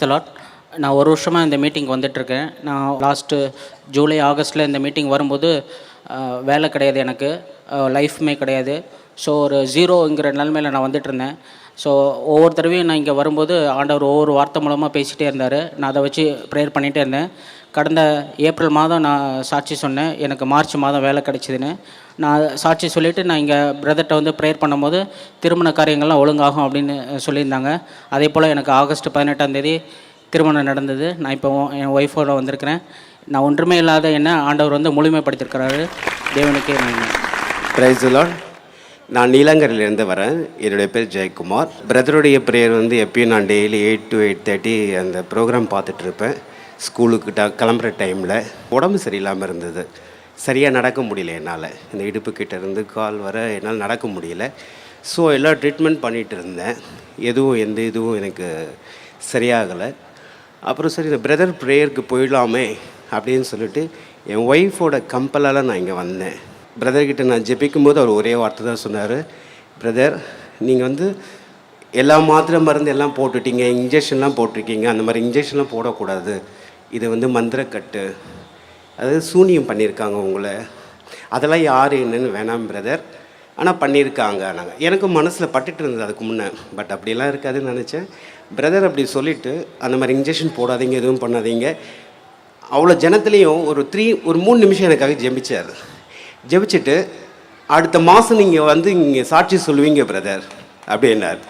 Price தலாட் நான் ஒரு வருஷமாக இந்த மீட்டிங் வந்துட்டுருக்கேன். நான் லாஸ்ட்டு ஜூலை ஆகஸ்ட்டில் இந்த மீட்டிங் வரும்போது வேலை கிடையாது எனக்கு. லைஃப்மே கிடையாது. ஸோ ஒரு ஜீரோங்கிற நிலமையில நான் வந்துட்டு இருந்தேன் ஸோ ஒவ்வொரு தடவையும் நான் இங்கே வரும்போது ஆண்டவர் ஒவ்வொரு வார்த்தை மூலமாக பேசிகிட்டே இருந்தார். நான் அதை வச்சு ப்ரேயர் பண்ணிகிட்டே இருந்தேன். கடந்த ஏப்ரல் மாதம் நான் சாட்சி சொன்னேன். எனக்கு மார்ச் மாதம் வேலை கிடைச்சிதுன்னு. நான் சாட்சி சொல்லிவிட்டு நான் இங்கே பிரதர்கிட்ட வந்து ப்ரேயர் பண்ணும்போது திருமண காரியங்கள்லாம் ஒழுங்காகும் அப்படின்னு சொல்லியிருந்தாங்க. அதே போல் எனக்கு ஆகஸ்ட் பதினெட்டாம் தேதி திருமணம் நடந்தது. நான் இப்போ என் ஒய்ஃபோட வந்திருக்கிறேன். நான் ஒன்றுமே இல்லாத என்ன ஆண்டவர் வந்து முழுமைப்படுத்திருக்கிறாரு தேவனுக்கே நன்றி. நான் நீலங்கரிலிருந்து வரேன். என்னுடைய பேர் ஜெயக்குமார். பிரதருடைய ப்ரேயர் வந்து எப்பயும் நான் daily eight to eight thirty அந்த ப்ரோக்ராம் பார்த்துட்ருப்பேன் ஸ்கூலுக்கு ட கிளம்புற டைமில் உடம்பு சரியில்லாமல் இருந்தது. சரியாக நடக்க முடியல என்னால். இந்த இடுப்பு இருந்து கால் வர என்னால் நடக்க முடியல. ஸோ எல்லா ட்ரீட்மெண்ட் பண்ணிகிட்டு இருந்தேன். எதுவும் எந்த இதுவும் எனக்கு சரியாகலை. அப்புறம் சரி இந்த பிரதர் ப்ரேயருக்கு போயிடலாமே அப்படின்னு சொல்லிட்டு என் ஒய்ஃபோட கம்பலால் நான் இங்கே வந்தேன். பிரதர்கிட்ட நான் ஜெபிக்கும் போது அவர் ஒரே வார்த்தை தான் சொன்னார். பிரதர் நீங்கள் வந்து எல்லா மாத்திரை மருந்து எல்லாம் போட்டுட்டீங்க இன்ஜெக்ஷன்லாம் போட்டிருக்கீங்க. அந்த மாதிரி இன்ஜெக்ஷன்லாம் போடக்கூடாது. இது வந்து மந்திரக்கட்டு அதாவது சூனியம் பண்ணியிருக்காங்க உங்களை. அதெல்லாம் யார் என்னன்னு வேணாம் பிரதர் ஆனால் பண்ணியிருக்காங்க நாங்கள் எனக்கு மனசில் பட்டுட்டு இருந்தது அதுக்கு முன்னே. பட் அப்படிலாம் இருக்காதுன்னு நினச்சேன். பிரதர் அப்படி சொல்லிவிட்டு அந்த மாதிரி இன்ஜெக்ஷன் போடாதீங்க எதுவும் பண்ணாதீங்க. அவ்வளோ ஜனத்துலேயும் ஒரு த்ரீ ஒரு மூணு நிமிஷம் எனக்காக ஜெபிச்சார். ஜெபிச்சுட்டு அடுத்த மாதம் நீங்கள் வந்து இங்கே சாட்சி சொல்லுவீங்க பிரதர் அப்படின்னார்.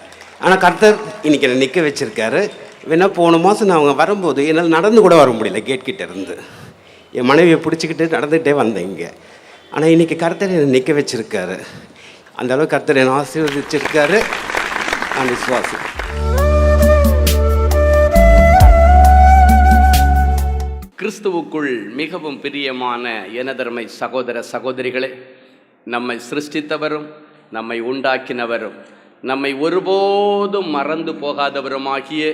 ஆனால் கர்த்தர் இன்றைக்கி என்னை நிற்க வச்சுருக்காரு. வேணா போன மாதம் நான் அவங்க வரும்போது என்னால் நடந்து கூட வர முடியல கேட்கிட்ட இருந்து. என் மனைவியை பிடிச்சிக்கிட்டு நடந்துகிட்டே வந்தேன் இங்கே. ஆனால் இன்றைக்கி கர்த்தர் என்னை நிற்க வச்சுருக்காரு. அந்தளவுக்கு கர்த்தர் என்னை ஆசீர்வதிச்சிருக்காரு. நான் விசுவாசி கிறிஸ்துவுக்குள் மிகவும் பிரியமான எனதர்மை சகோதர சகோதரிகளே நம்மை சிருஷ்டித்தவரும் நம்மை உண்டாக்கினவரும் நம்மை ஒருபோதும் மறந்து போகாதவருமாகிய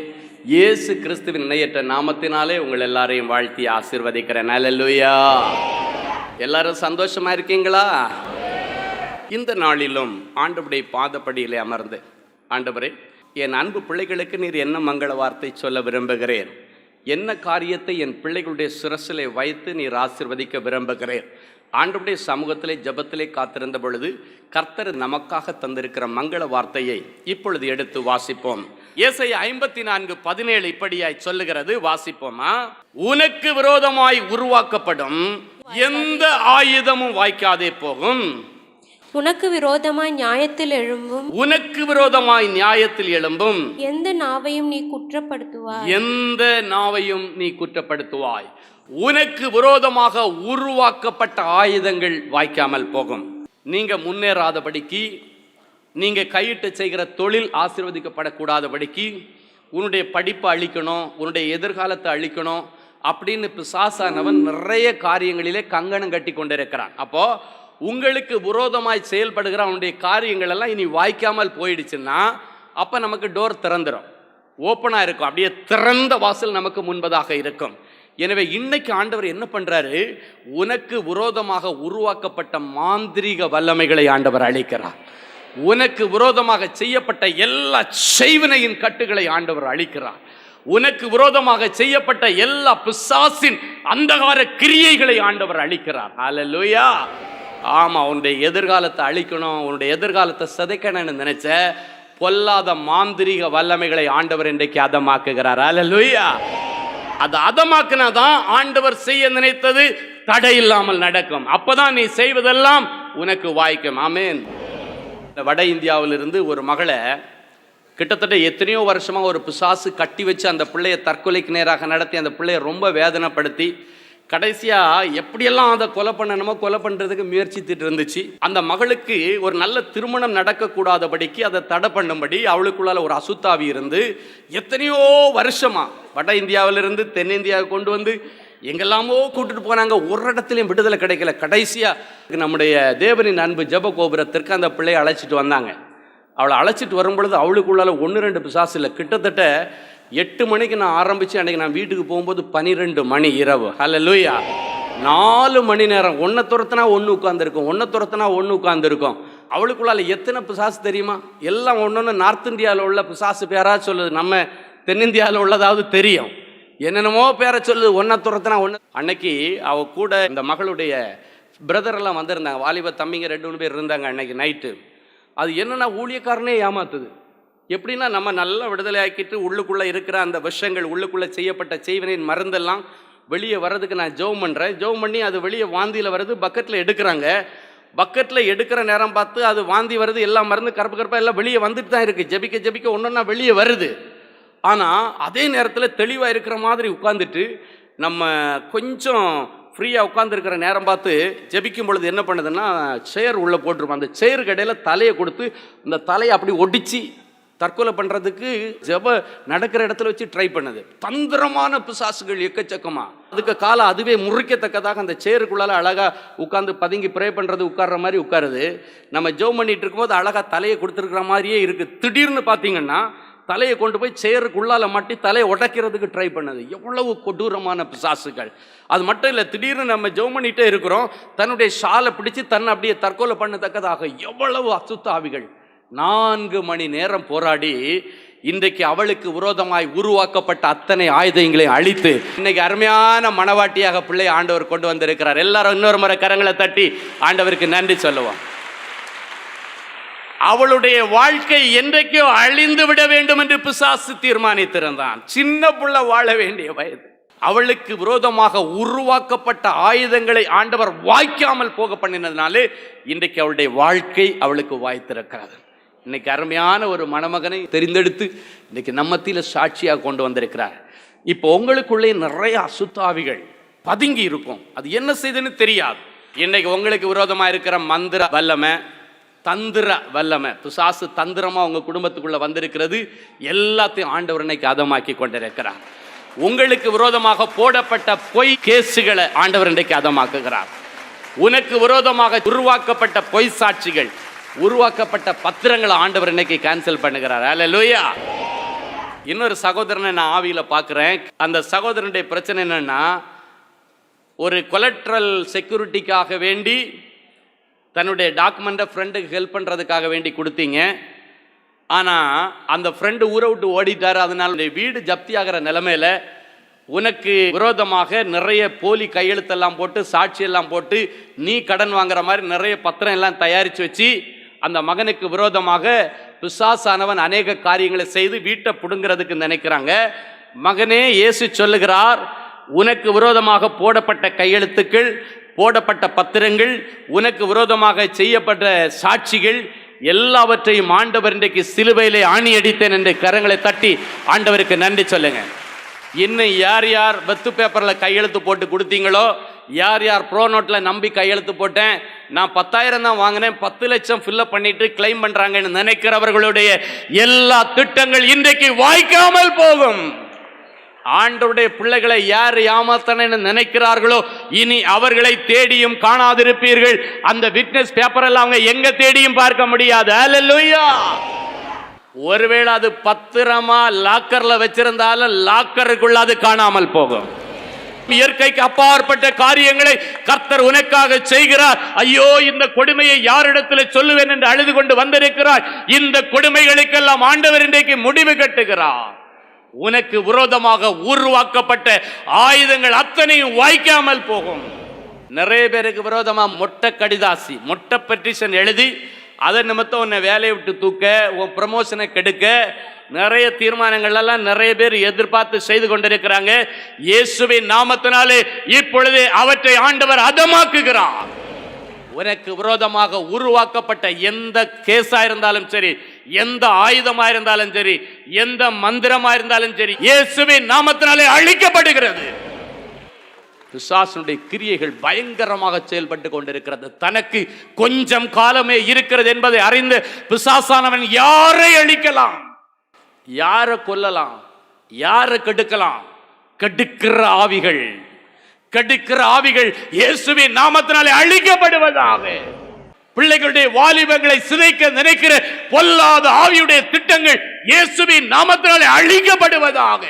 இயேசு கிறிஸ்துவின் இணையற்ற நாமத்தினாலே உங்கள் எல்லாரையும் வாழ்த்தி ஆசிர்வதிக்கிறேன். அல்லேலூயா எல்லாரும் சந்தோஷமா இருக்கீங்களா? இந்த நாளிலும் ஆண்டவருடைய பாதப்படியிலே அமர்ந்து ஆண்டவரே என் அன்பு பிள்ளைகளுக்கு நீர் என்ன மங்கள வார்த்தை சொல்ல விரும்புகிறேன். என்ன காரியத்தை என் பிள்ளைகளுடைய சிரசிலே வைத்து நீர் ஆசிர்வதிக்க விரும்புகிறேன். ஆண்டவுடைய சமூகத்திலே ஜபத்திலே காத்திருந்த பொழுது கர்த்தர் நமக்காக தந்திருக்கிற மங்கள வார்த்தையை இப்பொழுது எடுத்து வாசிப்போம். ஏசை ஐம்பத்தி நான்கு பதினேழு இப்படியாய் சொல்லுகிறது வாசிப்போமா? உனக்கு விரோதமாய் உருவாக்கப்படும் எந்த ஆயுதமும் வாய்க்காதே போகும். உனக்கு விரோதமாய் நியாயத்தில் எழும்பும். உனக்கு விரோதமாய் நியாயத்தில் எழும்பும். எந்த நாவையும் நீ குற்றப்படுத்துவாய். எந்த நாவையும் நீ குற்றப்படுத்துவாய். உனக்கு விரோதமாக உருவாக்கப்பட்ட ஆயுதங்கள் வாய்க்காமல் போகும். நீங்க முன்னேறாதபடிக்கு நீங்கள் கையிட்டு செய்கிற தொழில் ஆசீர்வதிக்கப்படக்கூடாதபடிக்கு உன்னுடைய படிப்பை அழிக்கணும் உன்னுடைய எதிர்காலத்தை அழிக்கணும் அப்படின்னு பிசாசானவன் நிறைய காரியங்களிலே கங்கணம் கட்டி கொண்டிருக்கிறான். அப்போது உங்களுக்கு விரோதமாய் செயல்படுகிற அவனுடைய காரியங்கள் எல்லாம் இனி வாய்க்காமல் போயிடுச்சுன்னா அப்போ நமக்கு டோர் திறந்துடும் ஓப்பனாக இருக்கும். அப்படியே திறந்த வாசல் நமக்கு முன்பதாக இருக்கும். எனவே இன்னைக்கு ஆண்டவர் என்ன பண்ணுறாரு உனக்கு விரோதமாக உருவாக்கப்பட்ட மாந்திரீக வல்லமைகளை ஆண்டவர் அளிக்கிறார் உனக்கு விரோதமாக செய்யப்பட்ட எல்லா செய்வினையின் கட்டுகளை ஆண்டவர் அழிக்கிறார். உனக்கு விரோதமாக செய்யப்பட்ட எல்லா பிசாசின் அந்தகார கிரியைகளை ஆண்டவர் அழிக்கிறார். அலலுயா ஆமாம் உன்னுடைய எதிர்காலத்தை அழிக்கணும் உன்னுடைய எதிர்காலத்தை சிதைக்கணும்னு நினைச்ச பொல்லாத மாந்திரீக வல்லமைகளை ஆண்டவர் இன்றைக்கு அதமாக்குகிறார். அலலுயா அது அதமாக்குனாதான் ஆண்டவர் செய்ய நினைத்தது தடை இல்லாமல் நடக்கும். அப்பதான் நீ செய்வதெல்லாம் உனக்கு வாய்க்கும். ஆமேன் இந்த வட இந்தியாவிலிருந்து ஒரு மகளை கிட்டத்தட்ட எத்தனையோ வருஷமாக ஒரு பிசாசு கட்டி வச்சு அந்த பிள்ளையை தற்கொலைக்கு நேராக நடத்தி அந்த பிள்ளையை ரொம்ப வேதனைப்படுத்தி கடைசியாக எப்படியெல்லாம் அதை கொலை பண்ணணுமோ கொலை பண்ணுறதுக்கு முயற்சித்துட்டு இருந்துச்சு. அந்த மகளுக்கு ஒரு நல்ல திருமணம் நடக்கக்கூடாதபடிக்கு அதை தடை பண்ணும்படி அவளுக்குள்ளால ஒரு அசுத்தாவி இருந்து எத்தனையோ வருஷமாக வட இந்தியாவிலிருந்து தென்னிந்தியாவுக்கு கொண்டு வந்து எங்கெல்லாமோ கூட்டிட்டு போனாங்க. ஒரு இடத்துலையும் விடுதலை கிடைக்கல. கடைசியா நம்முடைய தேவனின் அன்பு ஜெப கோபுரத்திற்கு அந்த பிள்ளையை அழைச்சிட்டு வந்தாங்க. அவளை அழைச்சிட்டு வரும்பொழுது அவளுக்குள்ளால ஒன்று ரெண்டு பிசாசு இல்லை. கிட்டத்தட்ட எட்டு மணிக்கு நான் ஆரம்பித்து அன்றைக்கி நான் வீட்டுக்கு போகும்போது பன்னிரெண்டு மணி இரவு. ஹலோ லூயா நாலு மணி நேரம். ஒன்றை துரத்துனா ஒன்று உட்காந்துருக்கும் ஒன்றை துரத்துனா ஒன்று உட்காந்துருக்கும் அவளுக்குள்ளால எத்தனை பிசாசு தெரியுமா? எல்லாம் ஒன்று ஒன்று நார்த் இந்தியாவில் உள்ள பிசாசு பேராக சொல்லுது. நம்ம தென்னிந்தியாவில் உள்ளதாவது தெரியும். என்னென்னமோ பேரை சொல்லு ஒன்றை துரத்துனா ஒன்று அன்னைக்கு அவ கூட இந்த மகளுடைய பிரதரெல்லாம் வந்திருந்தாங்க. வாலிப தம்பிங்க ரெண்டு மூணு பேர் இருந்தாங்க அன்னைக்கு நைட்டு அது என்னென்னா ஊழியக்காரனே ஏமாத்துது. எப்படின்னா நம்ம நல்லா விடுதலை ஆக்கிட்டு உள்ளுக்குள்ளே இருக்கிற அந்த விஷயங்கள் உள்ளுக்குள்ளே செய்யப்பட்ட செய்வனின் மருந்தெல்லாம் வெளியே வர்றதுக்கு நான் ஜெபம் பண்ணுறேன் ஜெபம் பண்ணி அது வெளியே வாந்தியில் வருது பக்கெட்டில் எடுக்கிறாங்க. பக்கெட்டில் எடுக்கிற நேரம் பார்த்து அது வாந்தி வருது எல்லா மருந்து கருப்பு கருப்பாக எல்லாம் வெளியே வந்துட்டு தான் இருக்குது ஜெபிக்க ஜெபிக்க ஒன்றுன்னா வெளியே வருது. ஆனால் அதே நேரத்தில் தெளிவாக இருக்கிற மாதிரி உட்காந்துட்டு நம்ம கொஞ்சம் ஃப்ரீயாக உட்காந்துருக்கிற நேரம் பார்த்து ஜெபிக்கும் பொழுது என்ன பண்ணுதுன்னா சேர் உள்ளே போட்டிருப்போம். அந்த சேருக்கு இடையில தலையை கொடுத்து இந்த தலையை அப்படி ஒடிச்சு தற்கொலை பண்ணுறதுக்கு ஜெப நடக்கிற இடத்துல வச்சு ட்ரை பண்ணுது. தந்திரமான பிசாசுகள் எக்கச்சக்கமாக அதுக்கு காலம் அதுவே முறிக்கத்தக்கதாக அந்த சேருக்குள்ளால் அழகாக உட்காந்து பதுங்கி ப்ரே பண்ணுறது உட்கார்ற மாதிரி உட்காருது. நம்ம ஜோ பண்ணிகிட்டு இருக்கும்போது அழகாக தலையை கொடுத்துருக்குற மாதிரியே இருக்குது திடீர்னு பார்த்தீங்கன்னா தலையை கொண்டு போய் சேருக்குள்ளால மாட்டி தலையை உடைக்கிறதுக்கு ட்ரை பண்ணுது. எவ்வளவு கொடூரமான பிசாசுகள். அது மட்டும் இல்லை திடீர்னு நம்ம ஜெபம் பண்ணிகிட்டே இருக்கிறோம். தன்னுடைய ஷாலை பிடிச்சி தன்னை அப்படியே தற்கொலை பண்ணத்தக்கதாக எவ்வளவு அசுத்தாவிகள். நான்கு மணி நேரம் போராடி இன்றைக்கு அவளுக்கு விரோதமாய் உருவாக்கப்பட்ட அத்தனை ஆயுதங்களையும் அழித்து இன்னைக்கு அருமையான மனவாட்டியாக பிள்ளை ஆண்டவர் கொண்டு வந்திருக்கிறார். எல்லாரும் இன்னொரு முறை கரங்களை தட்டி ஆண்டவருக்கு நன்றி சொல்லுவோம். அவளுடைய வாழ்க்கை என்றைக்கோ அழிந்து விட வேண்டும் என்று பிசாசு தீர்மானித்திருந்தான். சின்ன புள்ள வாழ வேண்டிய வயது. அவளுக்கு விரோதமாக உருவாக்கப்பட்ட ஆயுதங்களை ஆண்டவர் வாய்க்காமல் போக பண்ணினதுனாலே இன்றைக்கு அவளுடைய வாழ்க்கை அவளுக்கு வாய்த்திருக்கிறது. இன்னைக்கு அருமையான ஒரு மணமகனை தெரிந்தெடுத்து இன்னைக்கு நம்மத்தில சாட்சியாக கொண்டு வந்திருக்கிறார். இப்போ உங்களுக்குள்ளே நிறைய அசுத்தாவிகள் பதுங்கி இருக்கும். அது என்ன செய்துன்னு தெரியாது. இன்னைக்கு உங்களுக்கு விரோதமாக இருக்கிற மந்திர வல்லமை தந்திர வல்லமை. பிசாசு தந்திரமாக உங்கள் குடும்பத்துக்குள்ளே வந்திருக்கிறது எல்லாத்தையும் ஆண்டவர் இன்னைக்கு அதமாக்கி கொண்டிருக்கிறார். உங்களுக்கு விரோதமாக போடப்பட்ட பொய் கேஸுகளை ஆண்டவர் இன்றைக்கு அதமாக்குகிறார். உனக்கு விரோதமாக உருவாக்கப்பட்ட பொய் சாட்சிகள் உருவாக்கப்பட்ட பத்திரங்களை ஆண்டவர் இன்னைக்கு கேன்சல் பண்ணுகிறார். லோயா இன்னொரு சகோதரனை நான் ஆவியில் பார்க்குறேன். அந்த சகோதரனுடைய பிரச்சனை என்னென்னா ஒரு கொலட்ரல் செக்யூரிட்டிக்காக வேண்டி தன்னுடைய டாக்குமெண்ட்டை ஃப்ரெண்டுக்கு ஹெல்ப் பண்ணுறதுக்காக வேண்டி கொடுத்தீங்க. ஆனால் அந்த ஃப்ரெண்டு ஊரை விட்டு ஓடிட்டார். அதனால வீடு ஜப்தி ஆகிற நிலமையில உனக்கு விரோதமாக நிறைய போலி கையெழுத்தெல்லாம் போட்டு சாட்சியெல்லாம் போட்டு நீ கடன் வாங்குற மாதிரி நிறைய பத்திரம் எல்லாம் தயாரித்து வச்சு அந்த மகனுக்கு விரோதமாக பிசாசானவன் அநேக காரியங்களை செய்து வீட்டை பிடுங்கிறதுக்கு நினைக்கிறாங்க. மகனே இயேசு சொல்லுகிறார் உனக்கு விரோதமாக போடப்பட்ட கையெழுத்துக்கள் போடப்பட்ட பத்திரங்கள் உனக்கு விரோதமாக செய்யப்பட்ட சாட்சிகள் எல்லாவற்றையும் ஆண்டவர் இன்றைக்கு சிலுவையிலே ஆணி அடித்தேன் என்று கரங்களை தட்டி ஆண்டவருக்கு நன்றி சொல்லுங்க. இன்னும் யார் யார் வெத்து பேப்பரில் கையெழுத்து போட்டு கொடுத்தீங்களோ யார் யார் ப்ரோ நோட்டில் நம்பி கையெழுத்து போட்டேன் நான் பத்தாயிரம் தான் வாங்கினேன் பத்து லட்சம் ஃபில்லப் பண்ணிட்டு கிளைம் பண்ணுறாங்கன்னு நினைக்கிறவர்களுடைய எல்லா திட்டங்கள் இன்றைக்கு வாய்க்காமல் போகும். ஆண்டவருடைய பிள்ளைகளை யார் ஏமாத்தனன்னு நினைக்கிறார்களோ இனி அவர்களை தேடியும் காணாதிருப்பீர்கள். அந்த விட்னஸ் பேப்பர் எல்லாம் அவங்க எங்க தேடியும் பார்க்க முடியாது. அல்லேலூயா ஒருவேளை அது பத்திரமா லாக்கர்ல வச்சிருந்தாலும் லாக்கருக்குள்ள அது காணாமல் போகும். இயற்கைக்கு அப்பாற்பட்ட காரியங்களை கர்த்தர் உனக்காக செய்கிறார். ஐயோ இந்த கொடுமையை யாரிடத்தில் சொல்லுவேன் என்று அழுது கொண்டு வந்திருக்கிறார். இந்த கொடுமைகளுக்கெல்லாம் ஆண்டவர் இன்றைக்கு முடிவு கட்டுகிறார். உனக்கு விரோதமாக உருவாக்கப்பட்ட ஆயுதங்கள் அத்தனையும் வாய்க்காமல் போகும். நிறைய பேருக்கு விரோதமாக மொட்டை கடிதாசி மொட்டை பெட்டிஷன் எழுதி அதை நிமித்தம் உன்னை வேலையை விட்டு தூக்க உன் ப்ரமோஷனை கெடுக்க நிறைய தீர்மானங்கள்லாம் நிறைய பேர் எதிர்பார்த்து செய்து கொண்டிருக்கிறாங்க. இயேசுவின் நாமத்தினாலே இப்பொழுது அவற்றை ஆண்டவர் அதமாக்குகிறார். உனக்கு விரோதமாக உருவாக்கப்பட்ட எந்த கேஸா இருந்தாலும் சரி எந்த ஆயுதமா இருந்தாலும் சரி எந்த மந்திரமா இருந்தாலும் சரி இயேசுவின் நாமத்தினாலே அழிக்கப்படுகிறது. பிசாசனுடைய கிரியைகள் பயங்கரமாக செயல்பட்டு கொண்டிருக்கிறது. தனக்கு கொஞ்சம் காலமே இருக்கிறது என்பதை அறிந்து பிசாசானவன் யாரை அழிக்கலாம்? யாரை கொல்லலாம்? யாரை கெடுக்கலாம்? கெடுக்கிற ஆவிகள். கடிக்கிற ஆவிகள் இயேசுவின் நாமத்தினாலே அழிக்கப்படுவதாக. பிள்ளைகளுடைய வாலிபங்களை சிதைக்க நினைக்கிற பொல்லாத ஆவியுடைய திட்டங்கள் இயேசுவின் நாமத்தினாலே அழிக்கப்படுவதாக.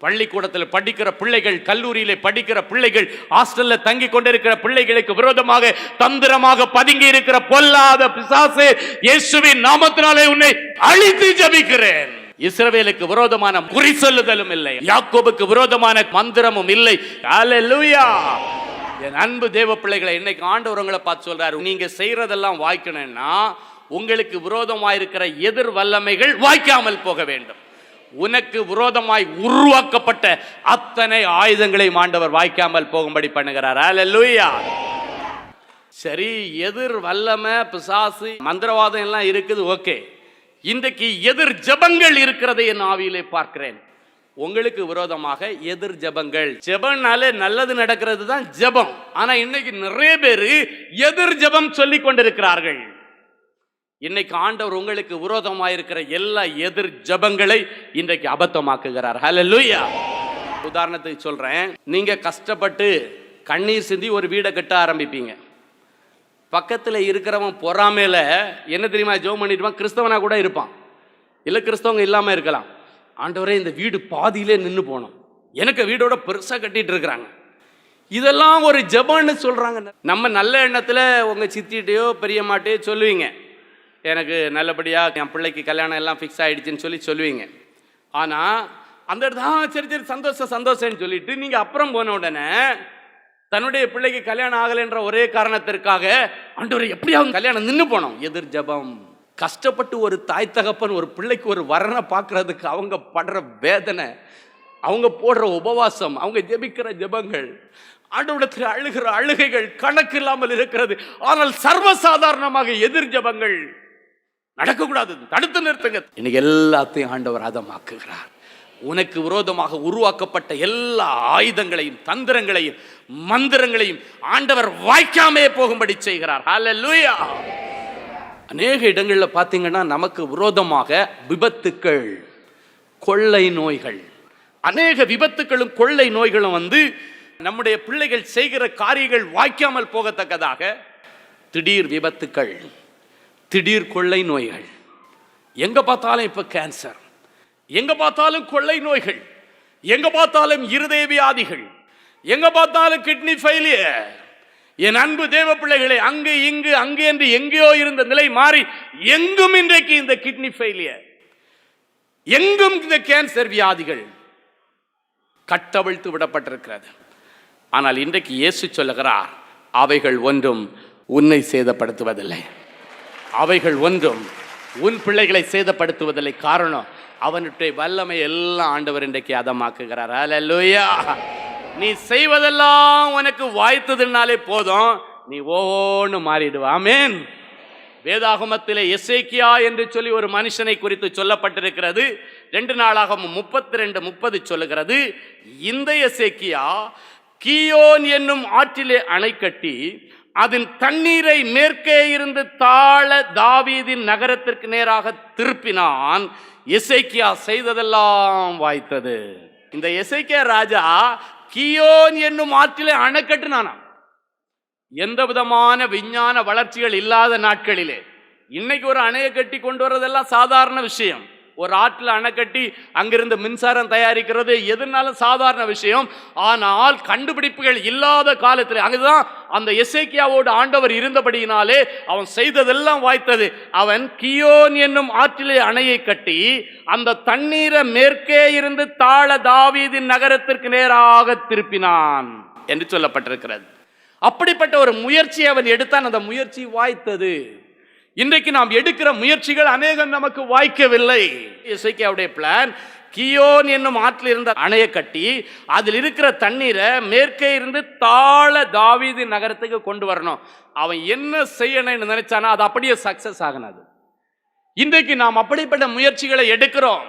பள்ளிக்கூடத்தில் படிக்கிற பிள்ளைகள் கல்லூரியிலே படிக்கிற பிள்ளைகள் ஹாஸ்டல்ல தங்கி கொண்டிருக்கிற பிள்ளைகளுக்கு விரோதமாக தந்திரமாக பதுங்கி இருக்கிற பொல்லாத பிசாசு இயேசுவின் நாமத்தினாலே உன்னை அழித்து ஜபிக்கிறேன். இஸ்ரவேலுக்கு விரோதமான குறி சொல்லுதலும் இல்லை. யாக்கோபுக்கு விரோதமான மந்திரமும் இல்லை. என் அன்பு தேவ பிள்ளைகளை இன்னைக்கு ஆண்டவர் உங்களை பார்த்து சொல்றாரு நீங்க செய்யறதெல்லாம் வாய்க்கணும்னா உங்களுக்கு விரோதமாய் இருக்கிற எதிர் வல்லமைகள் வாய்க்காமல் போக வேண்டும். உனக்கு விரோதமாய் உருவாக்கப்பட்ட அத்தனை ஆயுதங்களை மாண்டவர் வாய்க்காமல் போகும்படி பண்ணுகிறார். அல்லேலூயா சரி எதிர் வல்லமை பிசாசு மந்திரவாதம் எல்லாம் இருக்குது ஓகே. இன்றைக்கு எதிர் ஜெபங்கள் இருக்கிறதை என் ஆவியிலே பார்க்கிறேன். உங்களுக்கு விரோதமாக எதிர் ஜெபங்கள். ஜெபம்னாலே நல்லது நடக்கிறது தான் ஜெபம். ஆனா இன்னைக்கு நிறைய பேர் எதிர் ஜெபம் சொல்லி கொண்டிருக்கிறார்கள். இன்னைக்கு ஆண்டவர் உங்களுக்கு விரோதமாக இருக்கிற எல்லா எதிர் ஜெபங்களை இன்றைக்கு அபத்தமாக்குகிறார். ஹலோ லூயா உதாரணத்துக்கு சொல்றேன். நீங்க கஷ்டப்பட்டு கண்ணீர் சிந்தி ஒரு வீடை கட்ட ஆரம்பிப்பீங்க. பக்கத்தில் இருக்கிறவன் பொறாமையில் என்ன தெரியுமா ஜோம் பண்ணிட்டுவான் கிறிஸ்தவனாக கூட இருப்பான். இல்லை கிறிஸ்தவங்க இல்லாமல் இருக்கலாம். ஆண்டவரே இந்த வீடு பாதியிலே நின்று போனோம். எனக்கு வீடோட பெருசாக கட்டிகிட்டு இருக்கிறாங்க. இதெல்லாம் ஒரு ஜெபம்னு சொல்கிறாங்க நம்ம நல்ல எண்ணத்தில் உங்கள் சித்திட்டையோ பெரியம்மாட்டையோ சொல்லுவீங்க. எனக்கு நல்லபடியாக என் பிள்ளைக்கு கல்யாணம் எல்லாம் ஃபிக்ஸ் ஆகிடுச்சின்னு சொல்லி சொல்லுவீங்க. ஆனால் அந்த இடத்துல சரி சரி சந்தோஷம் சந்தோஷம்னு சொல்லிட்டு நீங்கள் அப்புறம் போன உடனே தன்னுடைய பிள்ளைக்கு கல்யாணம் ஆகலைன்ற ஒரே காரணத்திற்காக ஆண்டவரை எப்படியாவது கல்யாணம் நின்று போனோம். எதிர் ஜெபம். கஷ்டப்பட்டு ஒரு தாய் தகப்பன் ஒரு பிள்ளைக்கு ஒரு வரனை பார்க்கறதுக்கு அவங்க படுற வேதனை அவங்க போடுற உபவாசம் அவங்க ஜெபிக்கிற ஜெபங்கள் ஆண்டவிடத்தில் அழுகிற அழுகைகள் கணக்கு இல்லாமல் இருக்கிறது. ஆனால் சர்வசாதாரணமாக எதிர் ஜெபங்கள் நடக்கக்கூடாது. தடுத்து நிறுத்துங்க. இன்னைக்கு எல்லாத்தையும் ஆண்டவர் அதமாக்குகிறார் உனக்கு விரோதமாக உருவாக்கப்பட்ட எல்லா ஆயுதங்களையும் தந்திரங்களையும் மந்திரங்களையும் ஆண்டவர் வாய்க்காமே போகும்படி செய்கிறார். ஹalleluya அநேக இடங்களில் பார்த்தீங்கன்னா நமக்கு விரோதமாக விபத்துக்கள் கொள்ளை நோய்கள். அநேக விபத்துக்களும் கொள்ளை நோய்களும் வந்து நம்முடைய பிள்ளைகள் செய்கிற காரியங்கள் வாய்க்காமல் போகத்தக்கதாக திடீர் விபத்துக்கள் திடீர் கொள்ளை நோய்கள். எங்கே பார்த்தாலும் இப்போ கேன்சர் எங்கே பார்த்தாலும் கொள்ளை நோய்கள் எங்கே பார்த்தாலும் இருதய வியாதிகள் எங்கே பார்த்தாலும் கிட்னி ஃபெயிலியர் என் அன்பு தேவ பிள்ளைகளை அங்கு இங்கு அங்கு என்று எங்கேயோ இருந்த நிலை மாறி எங்கும் இன்றைக்கு இந்த கிட்னி ஃபெயிலியர் எங்கும் இந்த கேன்சர் வியாதிகள் கட்டவிழ்த்து விடப்பட்டிருக்கிறது. ஆனால் இன்றைக்கு இயேசு சொல்லுகிறார் அவைகள் ஒன்றும் உன்னை சேதப்படுத்துவதில்லை. அவைகள் ஒன்றும் உன் பிள்ளைகளை சேதப்படுத்துவதில்லை. காரணம் அவனுடைய வல்லமை எல்லாம் ஆண்டவர் இன்றைக்கு அதமாக்குகிறார். அல்லேலூயா நீ செய்வதெல்லாம் உனக்கு வாய்த்ததுனாலே போதும். நீ ஓன்னு மாறிடுவாமேன் வேதாகமத்தில் எசேக்கியா என்று சொல்லி ஒரு மனுஷனை குறித்து சொல்லப்பட்டிருக்கிறது. ரெண்டு நாளாகவும் முப்பத்தி ரெண்டு முப்பது சொல்லுகிறது. இந்த எசேக்கியா கியோன் என்னும் ஆற்றிலே அணை கட்டி அதன் தண்ணீரை மேற்கே இருந்து தாழ தாவீதின் நகரத்திற்கு நேராக திருப்பினான். இசைக்கியா செய்ததெல்லாம் வாய்த்தது. இந்த இசைக்கியா ராஜா கியோன் என்னும் ஆற்றிலே அணை எந்த விதமான விஞ்ஞான வளர்ச்சிகள் இல்லாத நாட்களிலே இன்னைக்கு ஒரு அணையை கட்டி கொண்டு வரதெல்லாம் சாதாரண விஷயம். ஒரு ஆற்றில் அணை கட்டி அங்கிருந்து மின்சாரம் தயாரிக்கிறது. எதுனாலும் சாதாரண விஷயம். ஆனால் கண்டுபிடிப்புகள் இல்லாத காலத்தில் அங்குதான் அந்த எசேக்கியாவோடு ஆண்டவர் இருந்தபடியினாலே அவன் செய்ததெல்லாம் வாய்த்தது. அவன் கியோன் என்னும் ஆற்றிலே அணையை கட்டி அந்த தண்ணீரை மேற்கே இருந்து தாழ தாவீதின் நகரத்திற்கு நேராக திருப்பினான் என்று சொல்லப்பட்டிருக்கிறது. அப்படிப்பட்ட ஒரு முயற்சியை அவன் எடுத்தான். அந்த முயற்சி வாய்த்தது. இன்றைக்கு நாம் எடுக்கிற முயற்சிகள் அநேகம் நமக்கு வாய்க்கவில்லை. இசைக்கியாவுடைய பிளான் கியோன் என்னும் ஆற்றில் இருந்த அணையை கட்டி அதில் இருக்கிற தண்ணீரை மேற்கே இருந்து தாழ தாவீது நகரத்துக்கு கொண்டு வரணும். அவன் என்ன செய்யணும்னு நினைச்சானா அது அப்படியே சக்சஸ் ஆகினது. இன்றைக்கு நாம் அப்படிப்பட்ட முயற்சிகளை எடுக்கிறோம்.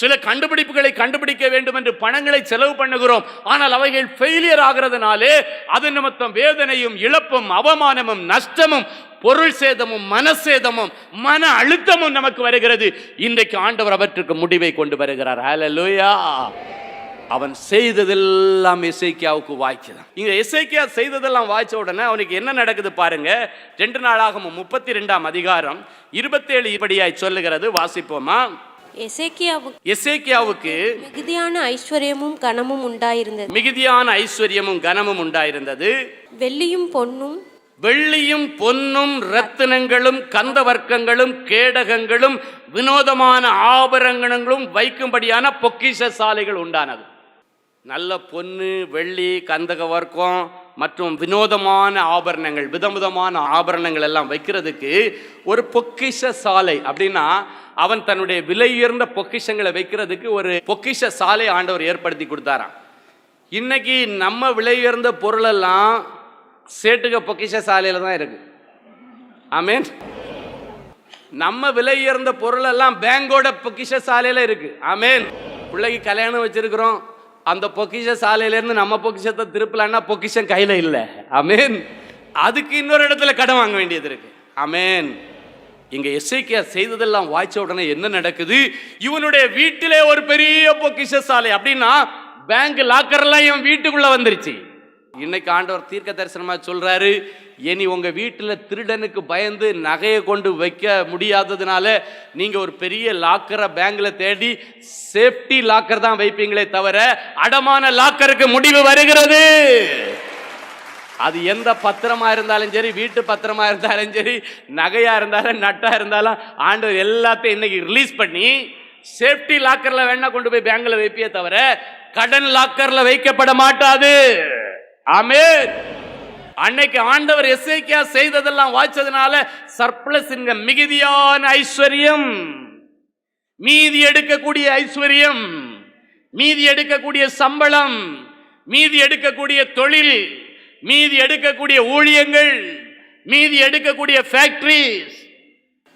சில கண்டுபிடிப்புகளை கண்டுபிடிக்க வேண்டும் என்று பணங்களை செலவு பண்ணுகிறோம். ஆனால் அவைகள் ஃபெயிலியர் ஆகிறதுனாலே அது நிமித்தம் வேதனையும் இழப்பும் அவமானமும் நஷ்டமும் பொருள் சேதமும் மனசேதமும் மன அழுத்தமும் நமக்கு வருகிறது. இன்றைக்கு ஆண்டவர் அவற்றுக்கு முடிவை கொண்டு வருகிறார். ஹalleluya அவன் செய்ததெல்லாம் இசைக்கியாவுக்கு வாய்க்குதான். இங்க இசைக்கியா செய்ததெல்லாம் வாய்ச்ச உடனே அவனுக்கு என்ன நடக்குது பாருங்க. ரெண்டு நாளாகும் முப்பத்தி ரெண்டாம் அதிகாரம் இருபத்தேழு இப்படியாய் சொல்லுகிறது. வாசிப்போமா? எசேக்கியாவுக்கு மிகுதியான ஐஸ்வர்யமும் கனமும் உண்டாயிருந்தது. மிகுதியான ஐஸ்வர்யமும் கனமும் உண்டாயிருந்தது. வெள்ளியும் பொன்னும் வெள்ளியும் பொன்னும் ரத்தினங்களும் கந்த வர்க்கங்களும் கேடகங்களும் வினோதமான ஆபரணங்களும் வைக்கும்படியான பொக்கிஷ சாலைகள் உண்டானது. நல்ல பொன்னு வெள்ளி கந்தக வர்க்கம் மற்றும் வினோதமான ஆபரணங்கள் விதவிதமான ஆபரணங்கள் எல்லாம் வைக்கிறதுக்கு ஒரு பொக்கிஷ சாலை அப்படின்னா அவன் தன்னுடைய விலை உயர்ந்த பொக்கிஷங்களை வைக்கிறதுக்கு ஒரு பொக்கிஷ சாலை ஆண்டவர் ஏற்படுத்தி கொடுத்தாராம். இன்னைக்கு நம்ம விலை உயர்ந்த பொருளெல்லாம் சேட்டுக பொக்கிஷ சாலையில் தான் இருக்கு. ஆமேன் நம்ம விலை உயர்ந்த பொருளெல்லாம் பேங்கோட பொக்கிஷ சாலையில் இருக்கு. ஆமேன் பிள்ளைக்கு கல்யாணம் வச்சிருக்கிறோம். அந்த பொக்கிஷ சாலையிலேருந்து நம்ம பொக்கிஷத்தை திருப்பலான்னா பொக்கிஷம் கையில் இல்லை. அமேன் அதுக்கு இன்னொரு இடத்துல கடன் வாங்க வேண்டியது இருக்கு. அமேன் இங்கே எஸ்ஐக்கியா செய்ததெல்லாம் வாய்ச்ச உடனே என்ன நடக்குது? இவனுடைய வீட்டிலே ஒரு பெரிய பொக்கிஷ சாலை. அப்படின்னா பேங்க் லாக்கர்லாம் என் வீட்டுக்குள்ளே வந்துருச்சு. இன்னைக்கு ஆண்டவர் தீர்க்க தரிசனமாக சொல்கிறாரு இனி உங்கள் வீட்டில் திருடனுக்கு பயந்து நகையை கொண்டு வைக்க முடியாததுனால நீங்கள் ஒரு பெரிய லாக்கரை பேங்கில் தேடி சேஃப்டி லாக்கர் தான் வைப்பீங்களே தவிர அடமான லாக்கருக்கு முடிவு வருகிறது. அது எந்த பத்திரமா இருந்தாலும் சரி வீட்டு பத்திரமா இருந்தாலும் சரி நகையா இருந்தாலும் நட்டா இருந்தாலும் ஆண்டவர் எல்லாத்தையும் இன்னைக்கு ரிலீஸ் பண்ணி சேஃப்டி லாக்கர்ல வேணா கொண்டு போய் பேங்க்ல வைப்பியே தவிர கடன் லாக்கர்ல வைக்கப்பட மாட்டாது. ஆமென். அன்னைக்கு ஆண்டவர் எஸ்ஐக்கியா செய்ததெல்லாம் வாய்ச்சதுனால சர்ப்ளஸ் மிகுதியான ஐஸ்வர்யம். மீதி எடுக்கக்கூடிய ஐஸ்வர்யம் மீதி எடுக்கக்கூடிய சம்பளம் மீதி எடுக்கக்கூடிய தொழில் மீதி எடுக்கக்கூடிய ஊழியங்கள் மீதி எடுக்கக்கூடிய ஃபேக்ட்ரிஸ்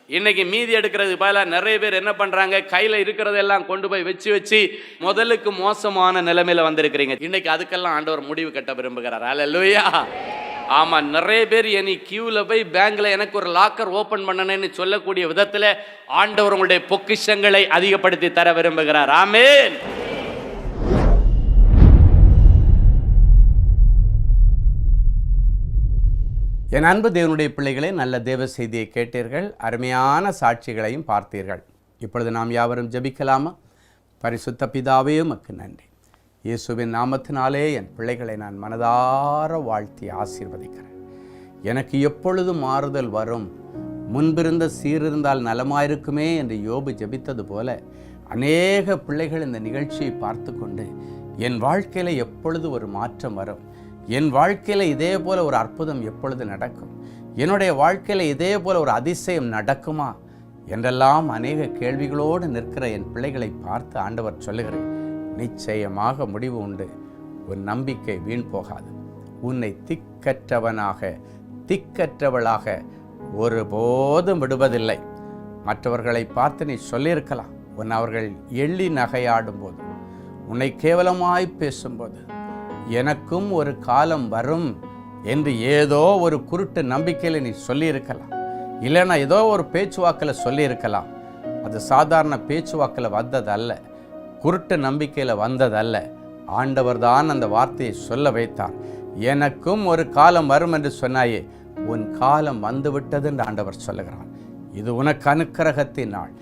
இன்னைக்கு மீதி எடுக்கிறது பதிலாக நிறைய பேர் என்ன பண்ணுறாங்க கையில் இருக்கிறதெல்லாம் கொண்டு போய் வச்சு வச்சு முதலுக்கு மோசமான நிலைமையில் வந்திருக்கிறீங்க. இன்னைக்கு அதுக்கெல்லாம் ஆண்டவர் முடிவு கட்ட விரும்புகிறார். அல்லேலூயா ஆமாம் நிறைய பேர் என் கியூவில் போய் பேங்கில் எனக்கு ஒரு லாக்கர் ஓப்பன் பண்ணணும்னு சொல்லக்கூடிய விதத்தில் ஆண்டவர் உங்களுடைய பொக்கிஷங்களை அதிகப்படுத்தி தர விரும்புகிறார். ஆமேன். என் அன்பு தேவனுடைய பிள்ளைகளே நல்ல தேவ செய்தியை கேட்டீர்கள். அருமையான சாட்சிகளையும் பார்த்தீர்கள். இப்பொழுது நாம் யாவரும் ஜெபிக்கலாமா? பரிசுத்த பிதாவே மக்கு நன்றி. இயேசுவின் நாமத்தினாலே என் பிள்ளைகளை நான் மனதார வாழ்த்தி ஆசீர்வதிக்கிறேன். எனக்கு எப்பொழுது மாறுதல் வரும்? முன்பிருந்த சீரிருந்தால் நலமாயிருக்குமே என்று யோபு ஜபித்தது போல அநேக பிள்ளைகள் இந்த நிகழ்ச்சியை பார்த்து கொண்டு என் வாழ்க்கையில் எப்பொழுது ஒரு மாற்றம் வரும்? என் வாழ்க்கையில் இதே போல் ஒரு அற்புதம் எப்பொழுது நடக்கும்? என்னுடைய வாழ்க்கையில் இதே போல் ஒரு அதிசயம் நடக்குமா? என்றெல்லாம் அநேக கேள்விகளோடு நிற்கிற என் பிள்ளைகளை பார்த்து ஆண்டவர் சொல்லுகிறேன் நிச்சயமாக முடிவு உண்டு. உன் நம்பிக்கை வீண் போகாது. உன்னை திக்கற்றவனாக திக்கற்றவளாக ஒருபோதும் விடுவதில்லை. மற்றவர்களை பார்த்து நீ சொல்லியிருக்கலாம். உன் அவர்கள் எள்ளி நகையாடும் போது உன்னை கேவலமாய் பேசும்போது எனக்கும் ஒரு காலம் வரும் என்று ஏதோ ஒரு குருட்டு நம்பிக்கையில் நீ சொல்லியிருக்கலாம். இல்லைன்னா ஏதோ ஒரு பேச்சுவாக்கில் சொல்லியிருக்கலாம். அது சாதாரண பேச்சுவாக்கில் வந்ததல்ல. குருட்டு நம்பிக்கையில் வந்ததல்ல. ஆண்டவர் தான் அந்த வார்த்தையை சொல்ல வைத்தார். எனக்கும் ஒரு காலம் வரும் என்று சொன்னாயே உன் காலம் வந்துவிட்டது என்று ஆண்டவர் சொல்லுகிறான் இது உனக்கு அனுக்கிரகத்தின் நாள்.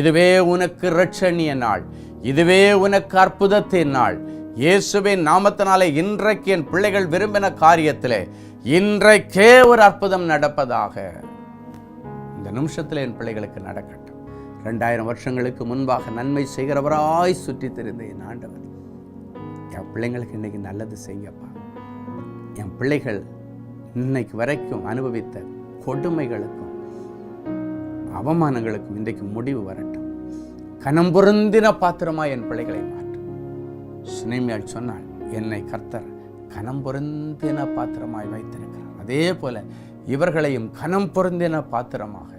இதுவே உனக்கு ரட்சணிய நாள். இதுவே உனக்கு அற்புதத்தின் நாள். இயேசுவின் நாமத்தினாலே இன்றைக்கு என் பிள்ளைகள் விரும்பின காரியத்திலே இன்றைக்கே ஒரு அற்புதம் நடப்பதாக. இந்த நிமிஷத்தில் என் பிள்ளைகளுக்கு நடக்கட்டும். ரெண்டாயிரம் வருஷங்களுக்கு முன்பாக நன்மை செய்கிறவராய் சுற்றி தெரிந்த என் ஆண்டவர். என் பிள்ளைங்களுக்கு இன்னைக்கு நல்லது செய்யப்பா என் பிள்ளைகள் இன்னைக்கு வரைக்கும் அனுபவித்த கொடுமைகளுக்கும் அவமானங்களுக்கும் இன்றைக்கு முடிவு வரட்டும். கனம் பொருந்தின பாத்திரமா என் பிள்ளைகளை மாற்றும் சினைமையால் சொன்னால் என்னை கர்த்தர் கனம் பொருந்தின பாத்திரமாய் வைத்திருக்கிறார். அதே போல இவர்களையும் கனம் பொருந்தின பாத்திரமாக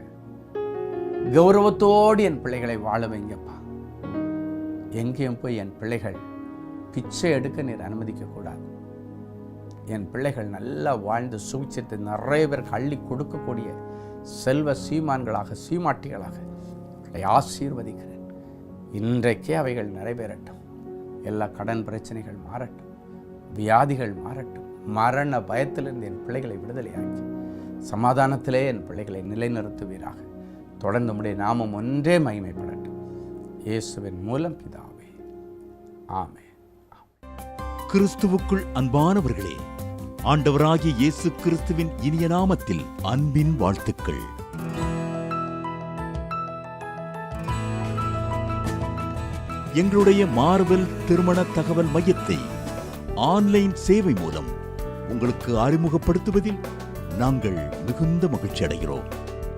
கௌரவத்தோடு என் பிள்ளைகளை வாழ வைங்கப்பா. எங்கேயும் போய் என் பிள்ளைகள் பிச்சை எடுக்க நீர் அனுமதிக்கக்கூடாது என் பிள்ளைகள் நல்லா வாழ்ந்து சுவிச்சத்தை நிறைய பேருக்கு அள்ளி கொடுக்கக்கூடிய செல்வ சீமான்களாக சீமாட்டிகளாக உங்களை ஆசீர்வதிக்கிறேன். இன்றைக்கே அவைகள் நிறைவேறட்டும். எல்லா கடன் பிரச்சனைகள் மாறட்டும். வியாதிகள் மாறட்டும். மரண பயத்திலிருந்து என் பிள்ளைகளை விடுதலையாக்கி சமாதானத்திலே என் பிள்ளைகளை நிலைநிறுத்துவீராக. தொடர்ந்து உடைய நாமம் ஒன்றே மகிமைப்படட்டும். இயேசுவின் மூலம் பிதாவே. ஆமே கிறிஸ்துவுக்குள் அன்பானவர்களே ஆண்டவராகிய இயேசு கிறிஸ்துவின் இனிய நாமத்தில் அன்பின் வாழ்த்துக்கள். எங்களுடைய மார்வெல் திருமண தகவல் மையத்தை ஆன்லைன் சேவை மூலம் உங்களுக்கு அறிமுகப்படுத்துவதில் நாங்கள் மிகுந்த மகிழ்ச்சி அடைகிறோம்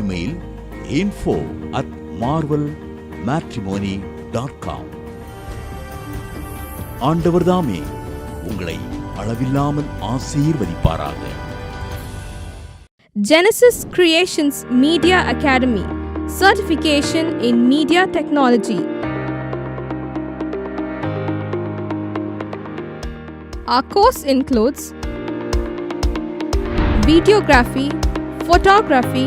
Email info at Marvel matrimony dot com ஆண்டவர்தாமே உங்களை அளவில்லாமல் ஆசீர்வதிப்பாராக Genesis Creations Media Academy Certification in Media Technology. Our course includes videography, photography,